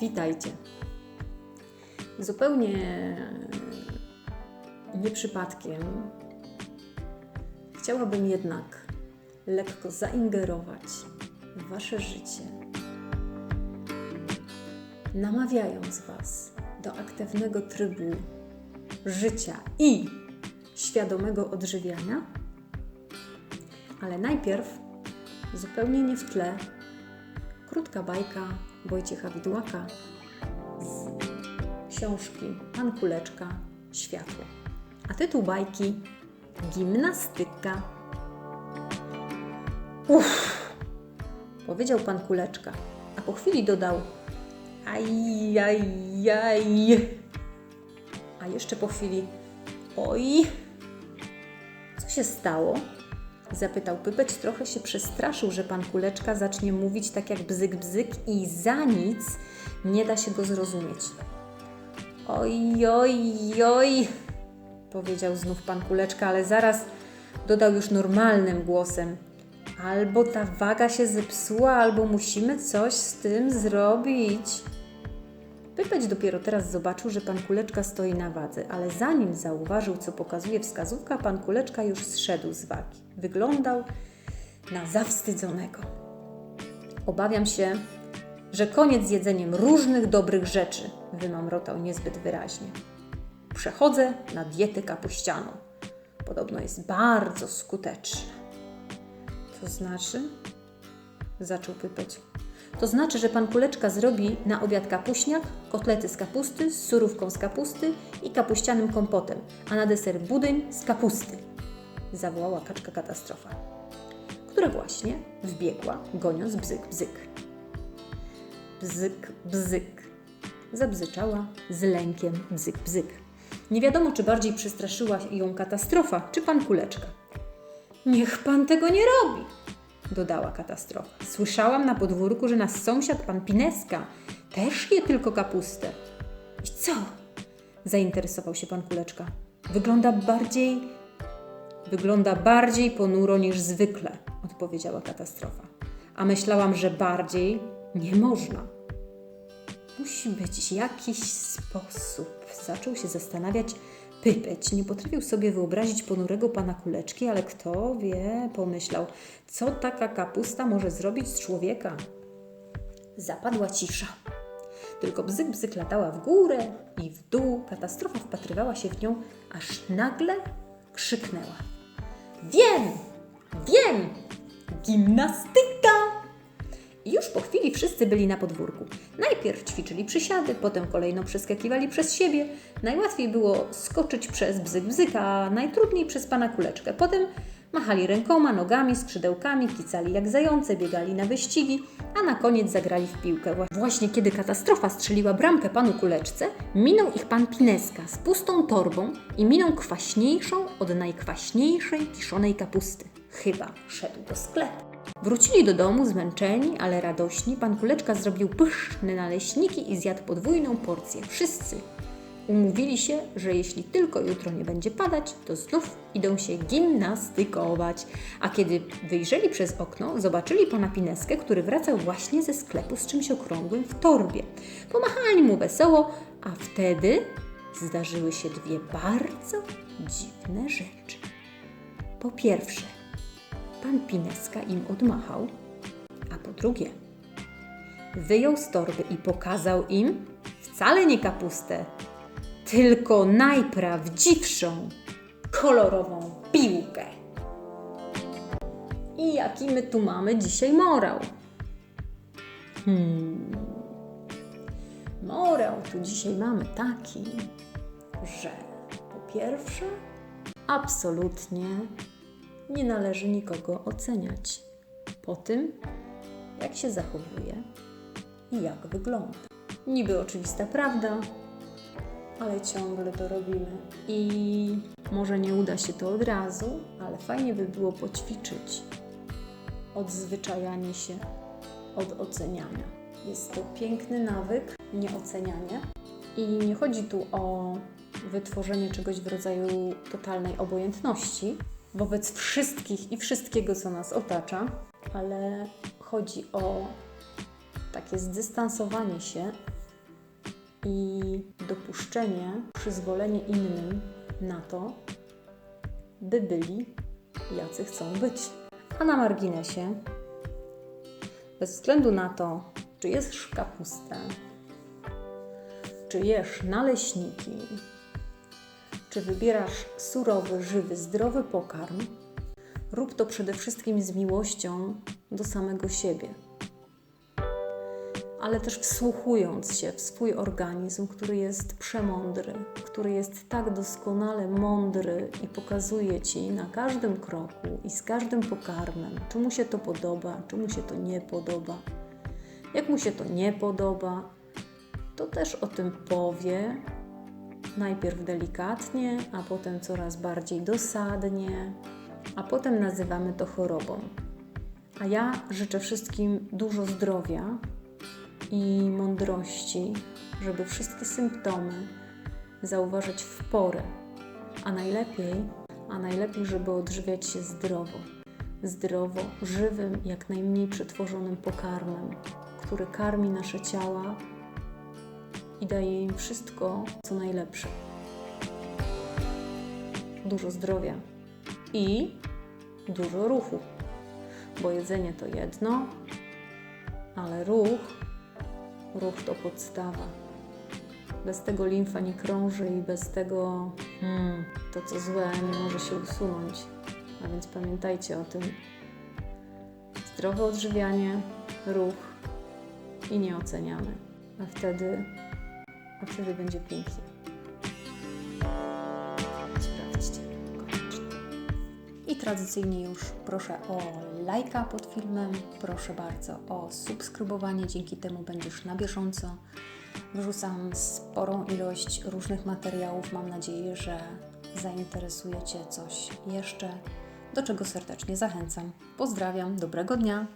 Witajcie. Zupełnie nie przypadkiem chciałabym jednak lekko zaingerować w Wasze życie, namawiając Was do aktywnego trybu życia i świadomego odżywiania. Ale najpierw, zupełnie nie w tle, krótka bajka Wojciecha Widłaka z książki Pan Kuleczka Światło. A tytuł bajki Gimnastyka. Uff, powiedział Pan Kuleczka, a po chwili dodał aj, aj, aj. A jeszcze po chwili oj. Co się stało? Zapytał Pypeć, trochę się przestraszył, że pan Kuleczka zacznie mówić tak jak bzyk bzyk i za nic nie da się go zrozumieć. Oj, oj, oj, powiedział znów pan Kuleczka, ale zaraz dodał już normalnym głosem. Albo ta waga się zepsuła, albo musimy coś z tym zrobić. Pypeć dopiero teraz zobaczył, że pan Kuleczka stoi na wadze, ale zanim zauważył, co pokazuje wskazówka, pan Kuleczka już zszedł z wagi. Wyglądał na zawstydzonego. Obawiam się, że koniec z jedzeniem różnych dobrych rzeczy, wymamrotał niezbyt wyraźnie. Przechodzę na dietę kapuścianą. Podobno jest bardzo skuteczna. To znaczy? Zaczął pytać. To znaczy, że pan Kuleczka zrobi na obiad kapuśniak, kotlety z kapusty, z surówką z kapusty i kapuścianym kompotem, a na deser budyń z kapusty. Zawołała kaczka katastrofa, która właśnie wbiegła, goniąc bzyk, bzyk. Bzyk, bzyk. Zabzyczała z lękiem bzyk, bzyk. Nie wiadomo, czy bardziej przestraszyła ją katastrofa, czy pan Kuleczka. Niech pan tego nie robi, dodała katastrofa. Słyszałam na podwórku, że nasz sąsiad, pan Pineska, też je tylko kapustę. I co? Zainteresował się pan Kuleczka. Wygląda bardziej. Wygląda bardziej ponuro niż zwykle, odpowiedziała katastrofa. A myślałam, że bardziej nie można. Musi być jakiś sposób. Zaczął się zastanawiać Pypeć. Nie potrafił sobie wyobrazić ponurego pana kuleczki, ale kto wie, pomyślał, co taka kapusta może zrobić z człowieka. Zapadła cisza. Tylko bzyk bzyk latała w górę i w dół. Katastrofa wpatrywała się w nią, aż nagle krzyknęła. Wiem! Wiem! Gimnastyka! Już po chwili wszyscy byli na podwórku. Najpierw ćwiczyli przysiady, potem kolejno przeskakiwali przez siebie. Najłatwiej było skoczyć przez bzyk bzyka, a najtrudniej przez pana kuleczkę. Potem machali rękoma, nogami, skrzydełkami, kicali jak zające, biegali na wyścigi, a na koniec zagrali w piłkę. Właśnie kiedy katastrofa strzeliła bramkę panu kuleczce, minął ich pan Pineska z pustą torbą i miną kwaśniejszą od najkwaśniejszej kiszonej kapusty. Chyba szedł do sklepu. Wrócili do domu zmęczeni, ale radośni. Pan Kuleczka zrobił pyszne naleśniki i zjadł podwójną porcję. Wszyscy umówili się, że jeśli tylko jutro nie będzie padać, to znów idą się gimnastykować. A kiedy wyjrzeli przez okno, zobaczyli pana Pineskę, który wracał właśnie ze sklepu z czymś okrągłym w torbie. Pomachali mu wesoło, a wtedy zdarzyły się dwie bardzo dziwne rzeczy. Po pierwsze, pan Pineska im odmachał, a po drugie, wyjął z torby i pokazał im wcale nie kapustę, tylko najprawdziwszą, kolorową piłkę. I jaki my tu mamy dzisiaj morał? Hmm. Morał tu dzisiaj mamy taki, że po pierwsze, absolutnie nie należy nikogo oceniać po tym, jak się zachowuje i jak wygląda. Niby oczywista prawda, ale ciągle to robimy. I może nie uda się to od razu, ale fajnie by było poćwiczyć odzwyczajanie się od oceniania. Jest to piękny nawyk, nieocenianie. I nie chodzi tu o wytworzenie czegoś w rodzaju totalnej obojętności wobec wszystkich i wszystkiego, co nas otacza, ale chodzi o takie zdystansowanie się i dopuszczenie, przyzwolenie innym na to, by byli jacy chcą być. A na marginesie, bez względu na to, czy jesz kapustę, czy jesz naleśniki, czy wybierasz surowy, żywy, zdrowy pokarm, rób to przede wszystkim z miłością do samego siebie. Ale też wsłuchując się w swój organizm, który jest przemądry, który jest tak doskonale mądry i pokazuje ci na każdym kroku i z każdym pokarmem, czy mu się to podoba, czy mu się to nie podoba. Jak mu się to nie podoba, to też o tym powie, najpierw delikatnie, a potem coraz bardziej dosadnie, a potem nazywamy to chorobą. A ja życzę wszystkim dużo zdrowia i mądrości, żeby wszystkie symptomy zauważać w porę, a najlepiej, a najlepiej, żeby odżywiać się zdrowo. Zdrowo, żywym, jak najmniej przetworzonym pokarmem, który karmi nasze ciała i daje im wszystko, co najlepsze. Dużo zdrowia i dużo ruchu, bo jedzenie to jedno, ale ruch, ruch to podstawa. Bez tego limfa nie krąży i bez tego hmm, to, co złe, nie może się usunąć. A więc pamiętajcie o tym. Zdrowe odżywianie, ruch i nie oceniamy. A wtedy a wtedy będzie pięknie. Sprawdźcie koniecznie. I tradycyjnie już proszę o lajka pod filmem, proszę bardzo o subskrybowanie, dzięki temu będziesz na bieżąco. Wrzucam sporą ilość różnych materiałów. Mam nadzieję, że zainteresuje Cię coś jeszcze, do czego serdecznie zachęcam. Pozdrawiam, dobrego dnia.